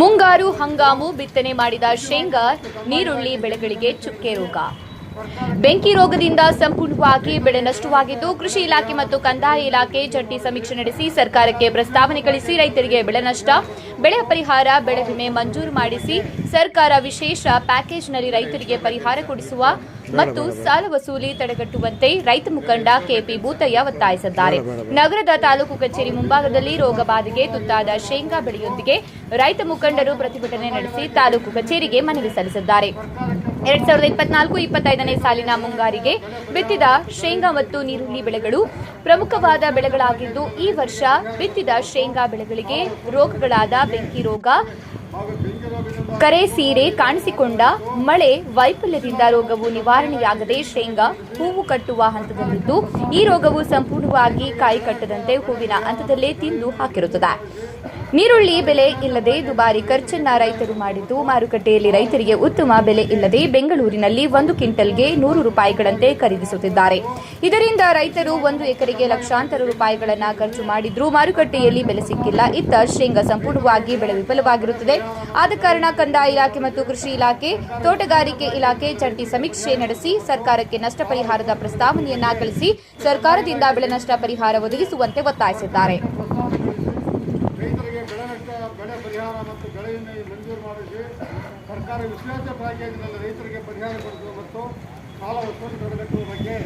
ಮುಂಗಾರು ಹಂಗಾಮು ಬಿತ್ತನೆ ಮಾಡಿದ ಶೇಂಗಾ ನೀರುಳ್ಳಿ ಬೆಳೆಗಳಿಗೆ ಚುಕ್ಕೆ ರೋಗ. ಬೆಂಕಿ ರೋಗದಿಂದ ಸಂಪೂರ್ಣವಾಗಿ ಬೆಳೆ ನಷ್ಟವಾಗಿದ್ದು, ಕೃಷಿ ಇಲಾಖೆ ಮತ್ತು ಕಂದಾಯ ಇಲಾಖೆ ಜಂಟಿ ಸಮೀಕ್ಷೆ ನಡೆಸಿ ಸರ್ಕಾರಕ್ಕೆ ಪ್ರಸ್ತಾವನೆ ಕಳಿಸಿ ರೈತರಿಗೆ ಬೆಳೆ ನಷ್ಟ, ಬೆಳೆ ಪರಿಹಾರ, ಬೆಳೆ ವಿಮೆ ಮಂಜೂರು ಮಾಡಿಸಿ ಸರ್ಕಾರ ವಿಶೇಷ ಪ್ಯಾಕೇಜ್ನಲ್ಲಿ ರೈತರಿಗೆ ಪರಿಹಾರ ಕೊಡಿಸುವ ಮತ್ತು ಸಾಲ ವಸೂಲಿ ತಡೆಗಟ್ಟುವಂತೆ ರೈತ ಮುಖಂಡ ಕೆಪಿ ಭೂತಯ್ಯ ಒತ್ತಾಯಿಸಿದ್ದಾರೆ. ನಗರದ ತಾಲೂಕು ಕಚೇರಿ ಮುಂಭಾಗದಲ್ಲಿ ರೋಗ ಬಾಧೆಗೆ ತುತ್ತಾದ ಶೇಂಗಾ ಬೆಳೆಯೊಂದಿಗೆ ರೈತ ಮುಖಂಡರು ಪ್ರತಿಭಟನೆ ನಡೆಸಿ ತಾಲೂಕು ಕಚೇರಿಗೆ ಮನವಿ ಸಲ್ಲಿಸಿದ್ದಾರೆ. ಎರಡ್ ಸಾವಿರದ ಇಪ್ಪತ್ನಾಲ್ಕು ಇಪ್ಪತ್ತೈದನೇ ಸಾಲಿನ ಮುಂಗಾರಿಗೆ ಬಿತ್ತಿದ ಶೇಂಗಾ ಮತ್ತು ನೀರುಳ್ಳಿ ಬೆಳೆಗಳು ಪ್ರಮುಖವಾದ ಬೆಳೆಗಳಾಗಿದ್ದು, ಈ ವರ್ಷ ಬಿತ್ತಿದ ಶೇಂಗಾ ಬೆಳೆಗಳಿಗೆ ರೋಗಗಳಾದ ಬೆಂಕಿ ರೋಗ, ಕರೆ ಸೀರೆ ಕಾಣಿಸಿಕೊಂಡ ಮಳೆ ವೈಫಲ್ಯದಿಂದ ರೋಗವು ನಿವಾರಣೆಯಾಗದೆ ಶೇಂಗಾ ಹೂವು ಕಟ್ಟುವ ಹಂತದಲ್ಲಿದ್ದು, ಈ ರೋಗವು ಸಂಪೂರ್ಣವಾಗಿ ಕಾಯಿ ಕಟ್ಟದಂತೆ ಹೂವಿನ ಹಂತದಲ್ಲೇ ತಿಂದು ಹಾಕಿರುತ್ತದೆ. ನೀರುಳ್ಳಿ ಬೆಲೆ ಇಲ್ಲದೆ ದುಬಾರಿ ಖರ್ಚನ್ನ ರೈತರು ಮಾಡಿದ್ದು ಮಾರುಕಟ್ಟೆಯಲ್ಲಿ ರೈತರಿಗೆ ಉತ್ತಮ ಬೆಲೆ ಇಲ್ಲದೆ ಬೆಂಗಳೂರಿನಲ್ಲಿ ಒಂದು ಕ್ವಿಂಟಲ್ಗೆ ನೂರು ರೂಪಾಯಿಗಳಂತೆ ಖರೀದಿಸುತ್ತಿದ್ದಾರೆ. ಇದರಿಂದ ರೈತರು ಒಂದು ಎಕರೆಗೆ ಲಕ್ಷಾಂತರ ರೂಪಾಯಿಗಳನ್ನು ಖರ್ಚು ಮಾಡಿದ್ರೂ ಮಾರುಕಟ್ಟೆಯಲ್ಲಿ ಬೆಲೆ ಸಿಕ್ಕಿಲ್ಲ. ಇತ್ತ ಶೇಂಗಾ ಸಂಪೂರ್ಣವಾಗಿ ಬೆಳೆ ವಿಫಲವಾಗಿರುತ್ತದೆ. ಆದ ಕಾರಣ ಕಂದಾಯ ಇಲಾಖೆ ಮತ್ತು ಕೃಷಿ ಇಲಾಖೆ, ತೋಟಗಾರಿಕೆ ಇಲಾಖೆ ಜಂಟಿ ಸಮೀಕ್ಷೆ ನಡೆಸಿ ಸರ್ಕಾರಕ್ಕೆ ನಷ್ಟ ಪರಿಹಾರದ ಪ್ರಸ್ತಾವನೆಯನ್ನ ಕಳಿಸಿ ಸರ್ಕಾರದಿಂದ ಬೆಳೆ ನಷ್ಟ ಪರಿಹಾರ ಒದಗಿಸುವಂತೆ ಒತ್ತಾಯಿಸಿದ್ದಾರೆ. ಬೆಳೆ ಪರಿಹಾರ ಮತ್ತು ಬೆಳೆಯನ್ನು ಮಂಜೂರು ಮಾಡಿಸಿ, ಸರ್ಕಾರ ವಿಶ್ಲೇಷ ಪ್ಯಾಕೇಜ್ನಲ್ಲಿ ರೈತರಿಗೆ ಪರಿಹಾರ ಕೊಡಿಸುವ ಮತ್ತು ಸಾಲ ವಸೂಲಿ ಬಗ್ಗೆ